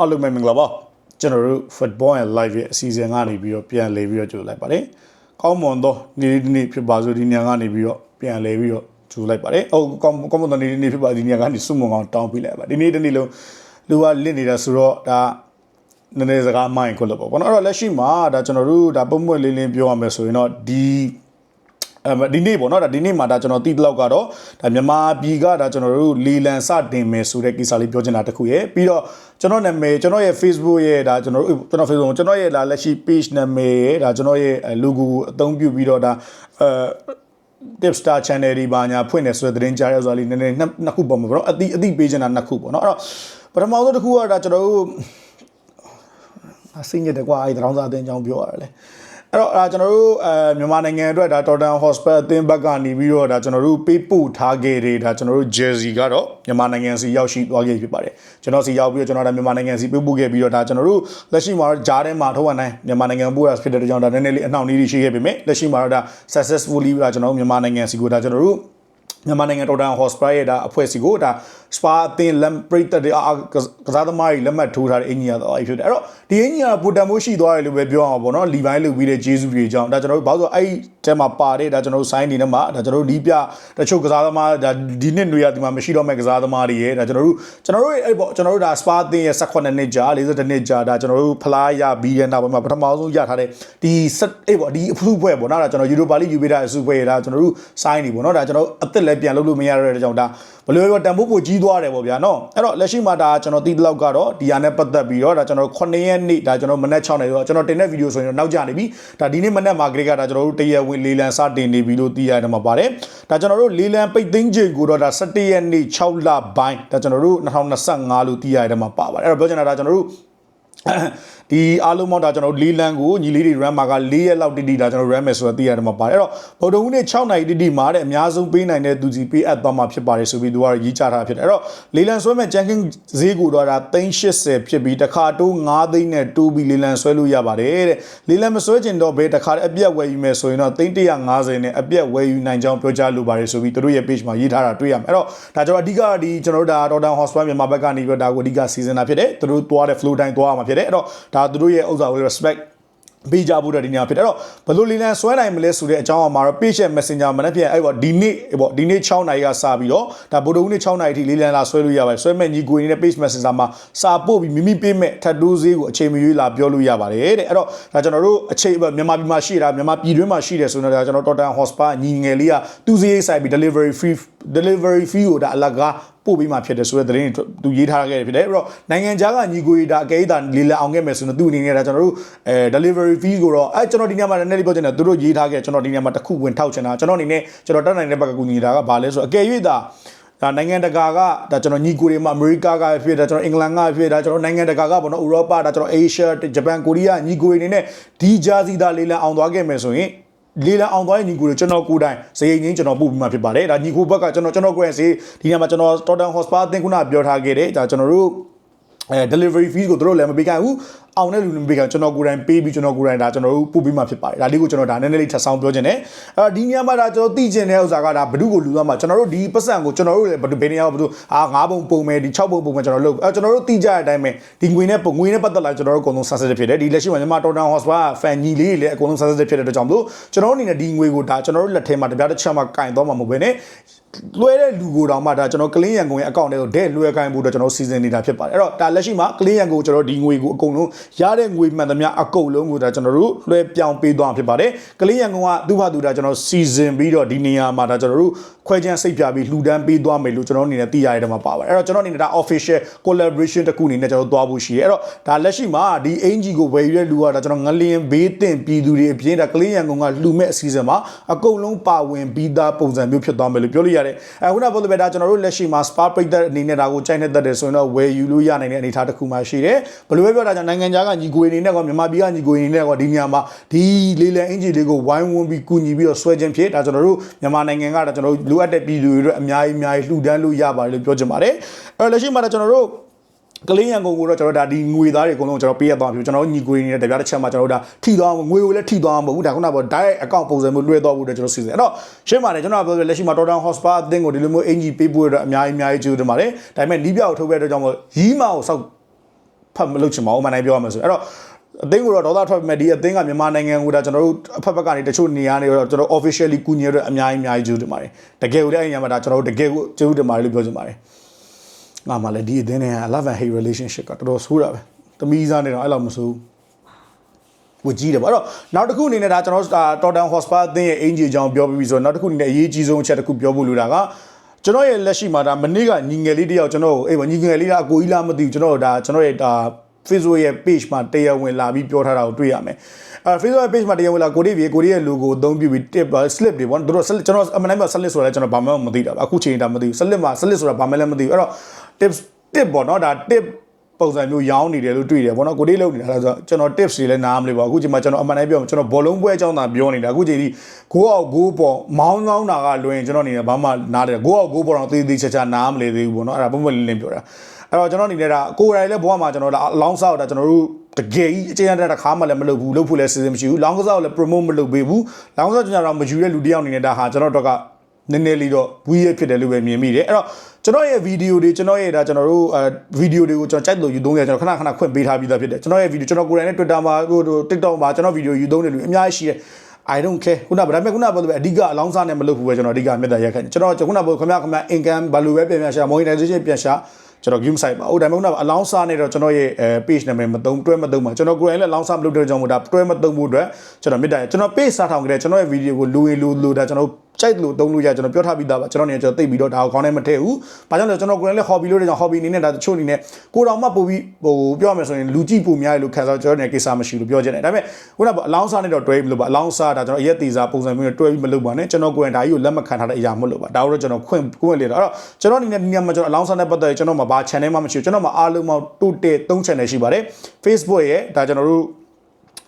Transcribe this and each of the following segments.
အားလုံးပဲမင်္ဂလာပါကျွန်တော်တို့ football and live ရဲ့အစီအစဉ်ကနေပြီးတော့ပြန်လည်ပြီးတော့ကြိုလိုက်ပါတယ်ကောင်းမွန်သောနေ့ဒီနေ့ဖြစ်ပါစို့ဒီညကနေပြီးတော့ပြန်လည်ပြီးတော့ကြိုလိုက်ပါတယ်ဟုတ်ကောင်းကောင်းမွန်သောနေ့ဒီနေ့ဖြစ်ပါဒီညကနေစုမုံအောင်တောင်းပေးလိုက်ပါဒီနေ့တနေ့လုံးလူကလစ်နေတာဆိုတော့ဒါနည်းနည်းစကားမိုင်းခွလို့ပေါ့နော်အဲ့တော့လက်ရှိမှာဒါကျွန်တော်တို့ဒါပုံမှန်လေးလေးပြောရမယ်ဆိုရင်တော့ဒီအဲ ဒီနေ့ပေါ့နော်ဒါဒီနေ့မှာဒါကျွန်တော်တီးတလောက်ကတော့ဒါမြန်မာပြည်ကဒါကျွန်တော်တို့လီလန်စတင်မယ်ဆိုတဲ့ကိစ္စလေးပြောချင်တာတခုရဲ့ပြီးတော့ကျွန်တော်နာမည်ကျွန်တော်ရဲ့ Facebook ရဲ့ဒါကျွန်တော်တို့ကျွန်တော် Facebook ကျွန်တော်ရဲ့ဒါလက်ရှိ page နာမည်ရဲ့ဒါကျွန်တော်ရဲ့ logo အသုံးပြုပြီးတော့ဒါအဲ tip star channel ဒီပါညာဖွင့်နေဆိုတဲ့သတင်းကြားရဆိုတာလေးနည်းနည်းနှစ်ခုပေါ့မှာပေါ့နော်အတိအတိပေးချင်တာနှစ်ခုပေါ့နော်အဲ့တော့ပထမဆုံးတစ်ခုကဒါကျွန်တော်တို့အစိမ့်ရတဲ့ကွာအဲ့တောင်စားအတင်းကြောင်းပြောရတယ်လေ အဲ့တော့အဲကျွန်တော်တို့အဲမြန်မာနိုင်ငံအတွက်ဒါ Tottenham Hotspur အသင်းဘက်ကနေပြီးတော့ဒါကျွန်တော်တို့ပေးပို့ထားခဲ့တဲ့ဒါကျွန်တော်တို့ jersey ကတော့မြန်မာနိုင်ငံစီရောက်ရှိသွားခဲ့ဖြစ်ပါတယ်ကျွန်တော်စီရောက်ပြီးတော့ကျွန်တော်ဒါမြန်မာနိုင်ငံစီပေးပို့ခဲ့ပြီးတော့ဒါကျွန်တော်တို့လက်ရှိမှာတော့ဂျားထဲမှာထုတ်ရနိုင်မြန်မာနိုင်ငံပို့ရဖြစ်တဲ့ကြောင့်ဒါနည်းနည်းလေးအနှောင့်အယှက်ရှိခဲ့ပေမဲ့လက်ရှိမှာတော့ဒါ successfully ဒါကျွန်တော်တို့မြန်မာနိုင်ငံစီကိုဒါကျွန်တော်တို့ မြန်မာနိုင်ငံတော်တန်ဟော့စပရိုက်ရဲ့ဒါအဖွဲ့စီကိုဒါစပါအသင်းလက်ပရိသတ်တွေအာကစားသမားတွေလက်မှတ်ထိုးထားတဲ့အင်ဂျီယာတော့အဲ့ဖြစ်တယ်အဲ့တော့ဒီအင်ဂျီယာပူတန်မိုးရှိသွားတယ်လို့ပဲပြောအောင်ပေါ့နော်လီဘိုင်းလုပ်ပြီးတဲ့ဂျေဇူးတွေကြောင့်ဒါကျွန်တော်တို့ဘာလို့ဆိုအဲ့တဲမှာပါတဲ့ဒါကျွန်တော်တို့ဆိုင်းနေနဲ့မှာဒါကျွန်တော်တို့ဒီပြတချို့ကစားသမားဒါဒီနှစ်တွေရဒီမှာမရှိတော့မဲ့ကစားသမားတွေရဲ့ဒါကျွန်တော်တို့ကျွန်တော်တို့အဲ့ပေါ့ကျွန်တော်တို့ဒါစပါအသင်းရဲ့18နှစ်ကြာ42နှစ်ကြာဒါကျွန်တော်တို့ဖလားရပြီးတဲ့နောက်ပိုင်းမှာပထမဆုံးရထားတဲ့ဒီအဲ့ပေါ့ဒီအဖလူပွဲပေါ့နော်ဒါကျွန်တော်ယူရိုပါလိယူပေးတဲ့အစုပွဲဒါကျွန်တော်တို့ဆိုင်းနေပေါ့နော်ဒါကျွန်တော်အသက်လည်းပြန်လုပ်လို့မရတဲ့ကြောင့်ဒါဘယ်လိုပြောတန်ဖိုးပိုကြီးသွားတယ်ပေါ့ဗျာနော်အဲ့တော့လက်ရှိမှာဒါကျွန်တော်တီးတလောက်ကတော့ဒီဟာနဲ့ပတ်သက်ပြီးတော့ဒါကျွန်တော်9ရက်နေ့ဒါကျွန်တော်မနက်6နာရီတော့ကျွန်တော်တင်တဲ့ဗီဒီယိုဆိုရင်တော့နောက်ကျနေပြီဒါဒီနေ့မနက်မှာဂရိကဒါကျွန်တော်တို့တရက်ဝင်လေးလံစတင်နေပြီလို့သိရတယ်မှာပါတယ်ဒါကျွန်တော်တို့လေးလံပိတ်သိမ်းချိန်ကိုတော့ဒါ17ရက်နေ့6လပိုင်းဒါကျွန်တော်တို့2025လို့သိရတယ်မှာပါပါတယ်အဲ့တော့ပြောချင်တာဒါကျွန်တော်တို့ ဒီအားလုံးမောက်တာကျွန်တော်လေးလန်းကိုညီလေးတွေ RAM မှာက၄ရက်လောက်တိတိဒါကျွန်တော် RAM မယ်ဆိုတော့သိရတယ်မှာပါတယ်အဲ့တော့ဗုဒ္ဓဟူးနေ့6နိုင်တိတိမှာတဲ့အများဆုံးပေးနိုင်တဲ့သူစီပေးအပ်သွားမှာဖြစ်ပါတယ်ဆိုပြီးသူကရေးချထားဖြစ်တယ်အဲ့တော့လေးလန်းဆွဲမဲ့ဂျန်ကင်းဈေးကိုတော့ဒါ380ဖြစ်ပြီးတစ်ခါတိုး9သိန်းနဲ့တိုးပြီးလေးလန်းဆွဲလို့ရပါတယ်တဲ့လေးလန်းမဆွဲကျင်တော့ဘယ်တစ်ခါအပြက်ဝယ်ယူမယ်ဆိုရင်တော့350နဲ့အပြက်ဝယ်ယူနိုင်ကြောင်းပြောကြားလိုပါတယ်ဆိုပြီးသူတို့ရဲ့ page မှာရေးထားတာတွေ့ရမယ်အဲ့တော့ဒါကျွန်တော်အဓိကဒီကျွန်တော်တို့ဒါ Rotterdam Hotspur မြန်မာဘက်ကနေပြီးတော့ဒါကိုအဓိကစီစဉ်တာဖြစ်တယ်သူတို့သွားတဲ့ flow တိုင်းသွားရမှာဖြစ်တယ်အဲ့တော့ဒါသူတို့ရဲ့ဥစ္စာကို respect ပေးကြဖို့တဲ့ဒီနေရာဖြစ်တယ်အဲ့တော့ဘယ်လိုလီလန်ဆွဲနိုင်မလဲဆိုတဲ့အကြောင်းအမှာတော့ page ရဲ့ messenger မှာလည်းပြန်အဲ့ပေါ့ဒီနေ့ပေါ့ဒီနေ့6နာရီကစပြီးတော့ဒါဗိုလ်တော်ဦးနေ့6နာရီထိလီလန်လာဆွဲလို့ရပါတယ်ဆွဲမဲ့ညီကိုနေတဲ့ page messenger မှာစာပို့ပြီးမိမိပေးမဲ့ထပ်တိုးဈေးကိုအချိန်မရွေးလာပြောလို့ရပါတယ်တဲ့အဲ့တော့ဒါကျွန်တော်တို့အချိန်မြန်မာပြည်မှာရှိတာမြန်မာပြည်တွင်းမှာရှိတယ်ဆိုတော့ဒါကျွန်တော် Totten Hotspur ညီငယ်လေးကသူဈေးဆိုင်ပြီး delivery free delivery fee ကိုဒါအလကား ပို့ပေးမှဖြစ်တယ်ဆိုတဲ့သတင်းသူရေးထားခဲ့တယ်ဖြစ်တယ်အဲ့တော့နိုင်ငံခြားကညီကိုရီဒါအကဲဒါလေးလက်အောင်ခဲ့မယ်ဆိုတော့သူ့အနေနဲ့ဒါကျွန်တော်တို့အဲ delivery fee ကိုတော့အဲကျွန်တော်ဒီညမှာလည်းနည်းနည်းပြောချင်တယ်သူတို့ရေးထားခဲ့ကျွန်တော်ဒီညမှာတစ်ခုဝင်ထောက်ချင်တာကျွန်တော်အနေနဲ့ကျွန်တော်တက်နိုင်တဲ့ဘက်ကကူညီတာကဘာလဲဆိုတော့အကယ်၍ဒါဒါနိုင်ငံတကာကဒါကျွန်တော်ညီကိုတွေမှာအမေရိကကဖြစ်ဒါကျွန်တော်အင်္ဂလန်ကဖြစ်ဒါကျွန်တော်နိုင်ငံတကာကပေါ့နော်ဥရောပဒါကျွန်တော်အေရှားဂျပန်ကိုရီးယားညီကိုတွေအနေနဲ့ဒီဂျာစီဒါလေးလံအောင်သွားခဲ့မယ်ဆိုရင် လေးလံအောင်သွားတဲ့ညီကိုတွေကျွန်တော်ကိုယ်တိုင်စရိတ်ငင်းကျွန်တော်ပို့ပြီးမှဖြစ်ပါတယ်ဒါညီကိုဘက်ကကျွန်တော်ကျွန်တော်ကိုယ်ရဲ့စီဒီနေ့မှာကျွန်တော် Tottenham Hotspur အသင်းခုနပြောထားခဲ့တယ်ဒါကျွန်တော်တို့ အဲ delivery fees ကိုတို့လည်းမပေးကြဘူးအောင်တဲ့လူတွေမပေးကြကျွန်တော်ကိုယ်တိုင်ပေးပြီးကျွန်တော်ကိုယ်တိုင်ဒါကျွန်တော်တို့ပို့ပြီးမှဖြစ်ပါတယ်ဒါလေးကိုကျွန်တော်ဒါနည်းနည်းလေးထပ်ဆောင်ပြောချင်တယ်အဲဒီညမှာဒါကျွန်တော်သိချင်တဲ့ဥစ္စာကဒါဘ누구ကိုလူသွားမှာကျွန်တော်တို့ဒီပတ်စံကိုကျွန်တော်တို့လည်းဘယ်နေရာဘယ်သူအာ9ပုံပုံမယ်ဒီ6ပုံပုံမယ်ကျွန်တော်လုပ်အဲကျွန်တော်တို့သိကြတဲ့အတိုင်းပဲဒီငွေနဲ့ငွေနဲ့ပတ်သက်လာကျွန်တော်တို့အကုန်လုံး sensitive ဖြစ်တယ်ဒီလက်ရှိမှာညီမ Tottenham Hotspur fan ညီလေးတွေလည်းအကုန်လုံး sensitive ဖြစ်တဲ့အတွက်ကြောင့်မလို့ကျွန်တော်တို့အနေနဲ့ဒီငွေကိုဒါကျွန်တော်တို့လက်ထဲမှာတပြားတစ်ချက်မှကင်သွားမှာမဟုတ်ဘဲနဲ့ လွှဲတဲ့လူကိုတောင်မှဒါကျွန်တော်ကလင်းရန်ကုန်ရဲ့အကောင့်ထဲကိုဒဲလွှဲခိုင်းဖို့တော့ကျွန်တော်စီစဉ်နေတာဖြစ်ပါတယ်အဲ့တော့ဒါလက်ရှိမှာကလင်းရန်ကုန်ကျွန်တော်ဒီငွေကိုအကုန်လုံးရတဲ့ငွေမှန်သမျှအကုန်လုံးကိုဒါကျွန်တော်တို့လွှဲပြောင်းပေးသွားဖြစ်ပါတယ်ကလင်းရန်ကုန်ကသူ့ဘာသူဒါကျွန်တော်စီစဉ်ပြီးတော့ဒီနေရာမှာဒါကျွန်တော်တို့ခွဲချမ်းစိတ်ပြပြီးလှူဒန်းပေးသွားမယ်လို့ကျွန်တော်အနေနဲ့သိရတဲ့မှာပါပါတယ်အဲ့တော့ကျွန်တော်အနေနဲ့ဒါ official collaboration တစ်ခုအနေနဲ့ကျွန်တော်သွားဖို့ရှိရဲအဲ့တော့ဒါလက်ရှိမှာဒီအင်ဂျီကိုဝယ်ယူတဲ့လူကဒါကျွန်တော်ငလျင်ဘေးတင်ပြည်သူတွေအပြင်ဒါကလင်းရန်ကုန်ကလှူမဲ့အစီအစဉ်မှာအကုန်လုံးပါဝင်ပြီးသားပုံစံမျိုးဖြစ်သွားမယ်လို့ပြောလို့ရတယ်အဲခုနကပြောလို့ပဲဒါကျွန်တော်တို့လက်ရှိမှာ spa ပိတ်တဲ့အနေနဲ့ဒါကိုကြိုက်နေတတ်တယ်ဆိုရင်တော့ဝယ်ယူလို့ရနိုင်တဲ့အနေအထားတစ်ခုမှရှိတယ်ဘယ်လိုပဲပြောတာကြောင့်နိုင်ငံခြားကညီကိုအနေနဲ့ကမြန်မာပြည်ကညီကိုအနေနဲ့ကဒီနေရာမှာဒီလေးလံအင်ဂျီလေးကိုဝိုင်းဝန်းပြီးကူညီပြီးတော့ဆွဲခြင်းဖြစ်ဒါကျွန်တော်တို့မြန်မာနိုင်ငံကဒါကျွန်တော်တို့လိုအပ်တဲ့ပြည်သူတွေအတွက်အများကြီးအများကြီးလှူဒန်းလို့ရပါတယ်လို့ပြောချင်ပါတယ်အဲလက်ရှိမှာဒါကျွန်တော်တို့ ကလေးရန်ကုန်ကိုတော့ကျွန်တော်ဒါဒီငွေသားတွေအကုန်လုံးကျွန်တော်ပေးရသွားပြီကျွန်တော်ညီကိုရင်းနေတဲ့တပြားတစ်ချက်မှာကျွန်တော်တို့ဒါထိသွားငွေကိုလည်းထိသွားမှာမဟုတ်ဘူးဒါခုနက direct account ပုံစံမျိုးလွှဲသွားဖို့အတွက်ကျွန်တော်စီစဉ်အဲ့တော့ရှင်းပါတယ်ကျွန်တော်ပြောလက်ရှိမှာ Tottenham Hotspur အသင်းကိုဒီလိုမျိုးအင်ဂျီပေးဖို့အတွက်အများကြီးအများကြီးကျေးဇူးတင်ပါတယ်ဒါပေမဲ့နီးပြကိုထုတ်ခဲ့တဲ့အတွက်ကြောင့်မို့ရီးမာကိုစောက်ဖတ်မလုပ်ချင်ပါဘူးမနိုင်ပြောရမှာဆိုအဲ့တော့အသင်းကိုတော့ဒေါသထွက်ပေမဲ့ဒီအသင်းကမြန်မာနိုင်ငံကိုဒါကျွန်တော်တို့အဖက်ဘက်ကနေတချို့နေရာနေတော့ကျွန်တော် officially ကူညီရတဲ့အများကြီးအများကြီးကျေးဇူးတင်ပါတယ်တကယ်ကိုလည်းအဲ့ညမှာဒါကျွန်တော်တို့တကယ်ကိုကျေးဇူးတင်ပါတယ်လို့ပြောချင်ပါတယ် ငါမှလည်းဒီအသင်းနဲ့ love and hate relationship ကတော်တော်ဆိုးတာပဲသမီးစားနေတော့အဲ့လောက်မဆိုးဝကြီးတယ်ပေါ့အဲ့တော့နောက်တစ်ခုအနေနဲ့ဒါကျွန်တော်တော်တန်ဟော့စပါအသင်းရဲ့အင်ဂျီအကြောင်းပြောပြီးပြီဆိုတော့နောက်တစ်ခုအနေနဲ့အရေးကြီးဆုံးအချက်တစ်ခုပြောဖို့လိုတာကကျွန်တော်ရဲ့လက်ရှိမှာဒါမနေ့ကညီငယ်လေးတယောက်ကျွန်တော်ကိုအေးညီငယ်လေးကအကိုကြီးလားမသိဘူးကျွန်တော်ဒါကျွန်တော်ရဲ့ဒါ Facebook ရဲ့ page မှာတရားဝင်လာပြီးပြောထားတာကိုတွေ့ရမယ်အဲ Facebook ရဲ့ page မှာတရားဝင်လာကိုရီးပြေကိုရီးရဲ့ logo အသုံးပြုပြီး tip slip တွေပေါ့သူတို့ကျွန်တော်အမှန်တမ်းပြော slip ဆိုတာလည်းကျွန်တော်ဘာမှမသိတာအခုချိန်တာမသိဘူး slip မှာ slip ဆိုတာဘာမှလည်းမသိဘူးအဲ့တော့ tips tip ပေါ့နော်ဒါ tip ပုံစံမျိုးရောင်းနေတယ်လို့တွေ့တယ်ဗောနော်ကိုလေးလုံးနေတာဆိုတော့ကျွန်တော် tips တွေလည်းနားမလို့ပါအခုချိန်မှာကျွန်တော်အမှန်တမ်းပြောကျွန်တော်ဘောလုံးပွဲအကြောင်းသာပြောနေတာအခုချိန်ဒီကိုအောင်ကိုပေါ်မောင်းကောင်းတာကလွင်ကျွန်တော်အနေနဲ့ဘာမှနားတယ်ကိုအောင်ကိုပေါ်တော့သေးသေးချာချာနားမလဲသေးဘူးဗောနော်အဲ့ဒါပုံမှန်လင်းလင်းပြောတာအဲ့တော့ကျွန်တော်အနေနဲ့ဒါကိုယ်တိုင်လည်းဘဝမှာကျွန်တော်အလောင်းဆောက်တာကျွန်တော်တို့တကယ်ကြီးအကျဉ်းတဲ့တစ်ခါမှလည်းမလုပ်ဘူးလုပ်ဖို့လည်းစီစဉ်မရှိဘူးလောင်းကစားကိုလည်း promote မလုပ်ပေးဘူးလောင်းကစားကျွန်တော်တော့မယူတဲ့လူတစ်ယောက်အနေနဲ့ဒါဟာကျွန်တော်တို့က နည်းနည်းလေးတော့ဝီးရဖြစ်တယ်လို့ပဲမြင်မိတယ်အဲ့တော့ကျွန်တော်ရဲ့ဗီဒီယိုတွေကျွန်တော်ရဲ့ဒါကျွန်တော်တို့အဲဗီဒီယိုတွေကိုကျွန်တော်ကြိုက်လို့ယူသုံးရကျွန်တော်ခဏခဏခွင့်ပေးထားပြီးသားဖြစ်တယ်ကျွန်တော်ရဲ့ဗီဒီယိုကျွန်တော်ကိုယ်တိုင်နဲ့ Twitter မှာဟို TikTok မှာကျွန်တော်ဗီဒီယိုယူသုံးတယ်လူအများကြီးရှိတယ် I don't care ခုနကဒါပေမဲ့ခုနကပြောလို့ပဲအဓိကအလောင်းစားနဲ့မလုပ်ဘူးပဲကျွန်တော်အဓိကမြတ်တာရက်ခိုင်းကျွန်တော်ခုနကပြောခင်ဗျာခင်ဗျာ income ဘာလို့ပဲပြန်ပြန်ရှာ monetization ပြန်ရှာကျွန်တော် game site ပါဟုတ်ဒါပေမဲ့ခုနကအလောင်းစားနဲ့တော့ကျွန်တော်ရဲ့အဲ page နာမည်မသုံးတွဲမသုံးပါကျွန်တော်ကိုယ်တိုင်လည်းအလောင်းစားမလုပ်တဲ့ကြောင့်မို့ဒါတွဲမသုံးဖို့အတွက်ကျွန်တော်မြတ်တာကျွန်တော် page စားထောင်ကြတဲ့ကျွန်တော်ရဲ့ video ကိုလူရင်လူလူဒါကျွန်တော် ကြိုက်လို့သုံးလို့ရကျွန်တော်ပြောထားပြီးသားပါကျွန်တော်နေကျွန်တော်သိပြီးတော့ဒါကိုခေါင်းထဲမထည့်ဘူး။ဘာကြောင့်လဲကျွန်တော်ကိုယ်လည်း hobby လို့တဲ့ကြောင့် hobby အနေနဲ့ဒါတချို့အနေနဲ့ကိုတော်မှပို့ပြီးဟိုပြောရမယ်ဆိုရင်လူကြည့်ပိုများတယ်လို့ခံစားကျွန်တော်နေကိစ္စမရှိလို့ပြောချင်တယ်။ဒါပေမဲ့ခုနကအလောင်းစားနဲ့တော့တွဲပြီးမလို့ပါအလောင်းစားဒါကျွန်တော်အရက်တီစားပုံစံမျိုးနဲ့တွဲပြီးမလုပ်ပါနဲ့ကျွန်တော်ကိုယ်တိုင်ဒါကြီးကိုလက်မခံထားတဲ့အရာမဟုတ်လို့ပါ။ဒါတော့ကျွန်တော်ခွင့်ခွင့်လေတော့အဲ့တော့ကျွန်တော်အနေနဲ့ဒီညမှာကျွန်တော်အလောင်းစားနဲ့ပတ်သက်ရင်ကျွန်တော်မှာဘာ channel မှမရှိဘူးကျွန်တော်မှာအားလုံးပေါင်းတူတေ3 channel ရှိပါတယ်။ Facebook ရဲ့ဒါကျွန်တော်တို့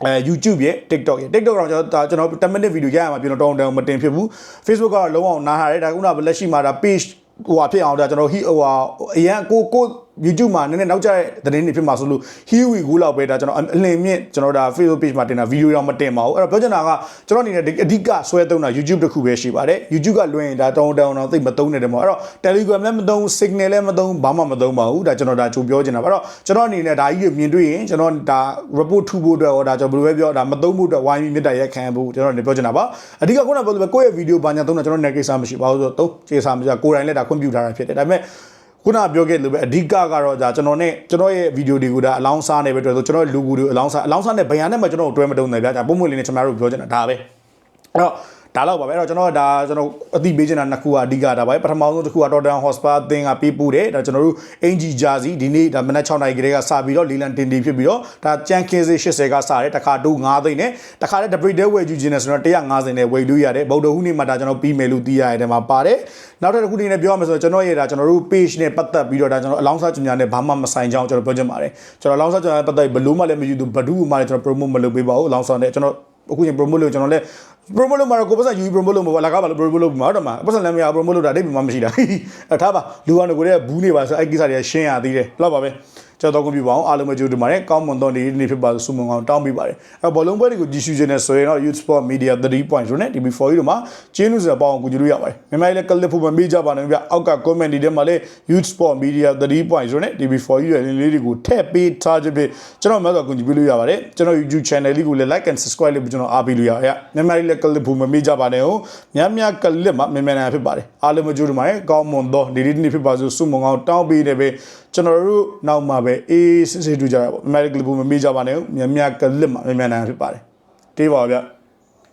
အဲ YouTube ရဲ့ TikTok ရဲ့ TikTok တော့ကျွန်တော်ဒါကျွန်တော်10 minute video ရရမှာပြင်တော့တောင်းတောင်းမတင်ဖြစ်ဘူး Facebook ကတော့လုံးဝနားထားတယ်ဒါကဥနာလက်ရှိမှာဒါ page ဟိုဟာဖြစ်အောင်ဒါကျွန်တော်ဟိဟိုဟာအရန်ကိုကို YouTube မှာနည်းနည်းနောက်ကျတဲ့သတင်းတွေဖြစ်မှာဆိုလို့ Here we go လောက်ပဲဒါကျွန်တော်အလင်မြင့်ကျွန်တော်ဒါ Facebook page မှာတင်တာ video တော့မတင်ပါဘူးအဲ့တော့ပြောချင်တာကကျွန်တော်အနေနဲ့အဓိကဆွဲသုံးတာ YouTube တစ်ခုပဲရှိပါတယ် YouTube ကလွှင့်ရင်ဒါတောင်းတောင်းတော့သိမသုံးနေတယ်မို့အဲ့တော့ Telegram လည်းမသုံး Signal လည်းမသုံးဘာမှမသုံးပါဘူးဒါကျွန်တော်ဒါကြိုပြောချင်တာအဲ့တော့ကျွန်တော်အနေနဲ့ဒါကြီးကိုမြင်တွေ့ရင်ကျွန်တော်ဒါ report ထူဖို့အတွက်ဟောဒါကျွန်တော်ဘယ်လိုပဲပြောဒါမသုံးဖို့အတွက်ဝိုင်းပြီးမြစ်တာရက်ခံဖို့ကျွန်တော်အနေနဲ့ပြောချင်တာပါအဓိကခုနကပြောလို့ပဲကိုယ့်ရဲ့ video ဘာညာသုံးတာကျွန်တော်နယ်ကိစ္စမရှိပါဘူးဆိုတော့သုံးကိစ္စမရှိကိုယ်တိုင်လည်းဒါခွင့်ပြုထားတာဖြစ်တယ်ဒါပေမဲ့ ခုနပြောခဲ့လို့ပဲအဓိကကတော့ဒါကျွန်တော်နဲ့ကျွန်တော်ရဲ့ဗီဒီယိုတွေကိုဒါအလောင်းစားနေပဲတွေ့ဆိုကျွန်တော်လူကူတွေအလောင်းစားအလောင်းစားနဲ့ဘယ်ဟာနဲ့မှကျွန်တော်တို့တွဲမတုံးတယ်ဗျာဒါပုံမှန်လေးနဲ့ကျွန်တော်တို့ပြောချင်တာဒါပဲအဲ့တော့ ဒါတော့ပါပဲအဲ့တော့ကျွန်တော်ဒါကျွန်တော်အသိပေးချင်တာနှစ်ခုကအဓိကဒါပါပဲပထမဆုံးတစ်ခုက Tottenham Hotspur အသင်းကပေးပို့တယ်ဒါကျွန်တော်တို့အင်ဂျီဂျာစီဒီနေ့ဒါမနက်6နာရီကလေးကစပြီးတော့လီလန်တင်တီဖြစ်ပြီးတော့ဒါကြန်ကင်းစေး80ကစတယ်တခါတူ9သိန်းနဲ့တခါလည်း debit ဝယ်ယူခြင်းနဲ့ဆိုတော့150နဲ့ဝယ်လို့ရတယ်ဗုဒ္ဓဟူးနေ့မှာဒါကျွန်တော်ပြီးမယ်လို့သိရတဲ့မှာပါတယ်နောက်တစ်ခုအနေနဲ့ပြောရမယ်ဆိုတော့ကျွန်တော်ရဲ့ဒါကျွန်တော်တို့ page နဲ့ပတ်သက်ပြီးတော့ဒါကျွန်တော်အလောင်းစားကြညာနဲ့ဘာမှမဆိုင်ကြောင်းကျွန်တော်ပြောချင်ပါတယ်ကျွန်တော်အလောင်းစားကြညာနဲ့ပတ်သက်ဘလို့မှလည်းမယူသူဘဒူးမှလည်းကျွန်တော် promote မလုပ်ပေးပါဘူးအလောင်းစားနဲ့ကျွန်တော် အခုရင် promote လုပ်ကျွန်တော်လည်း promote လုပ်မှာတော့ကိုပတ်စံယူ promote လုပ်မှာပါလကားပါလို့ promote လုပ်မှာတော့မှာပတ်စံလည်းမရ promote လုပ်တာအိပ်မှမရှိတာအဲထားပါလူကလည်းကိုယ်ကဘူးနေပါဆိုအဲ့ကိစ္စတွေကရှင်းရသေးတယ်လောက်ပါပဲ ကျွန်တော်တော့ကွန်ပျူတာအောင်အားလုံးပဲကြိုးတင်ပါတယ်ကောင်းမွန်သောနေ့နေ့ဖြစ်ပါစုမုံအောင်တောင်းပေးပါတယ်အဲဘောလုံးပွဲတွေကိုကြည့်ရှုခြင်းနဲ့ဆိုရင်တော့ Youth Sport Media 3.0နဲ့ TV4 တို့မှာကျင်းလို့ဆိုတာပေါအောင်ကူကြည့်လို့ရပါတယ်မြန်မာလည်းကလစ်ဖို့မမေ့ကြပါနဲ့ဗျအောက်က comment တွေထဲမှာလည်း Youth Sport Media 3.0နဲ့ TV4 ရဲ့လင်းလေးတွေကိုထည့်ပေးထားခြင်းဖြင့်ကျွန်တော်မှတော့ကူကြည့်ပေးလို့ရပါတယ်ကျွန်တော် YouTube channel လေးကိုလည်း like and subscribe လုပ်ပြီးကျွန်တော်အားပေးလို့ရရမြန်မာလည်းကလစ်ဖို့မမေ့ကြပါနဲ့ဟုတ်များများကလစ်မှာမြန်မာနိုင်ငံဖြစ်ပါတယ်အားလုံးပဲကြိုးတင်ပါတယ်ကောင်းမွန်သောနေ့နေ့ဖြစ်ပါစို့စုမုံအောင်တောင်းပေးနေပဲကျွန်တော်တို့နောက်မှာပဲအေးစစ်စစ်တူကြတာပေါ့ American Club မမေ့ကြပါနဲ့မြန်မြန်ကလစ်မှာမြန်မြန်နိုင်ဖြစ်ပါတယ်တေးပါဗျ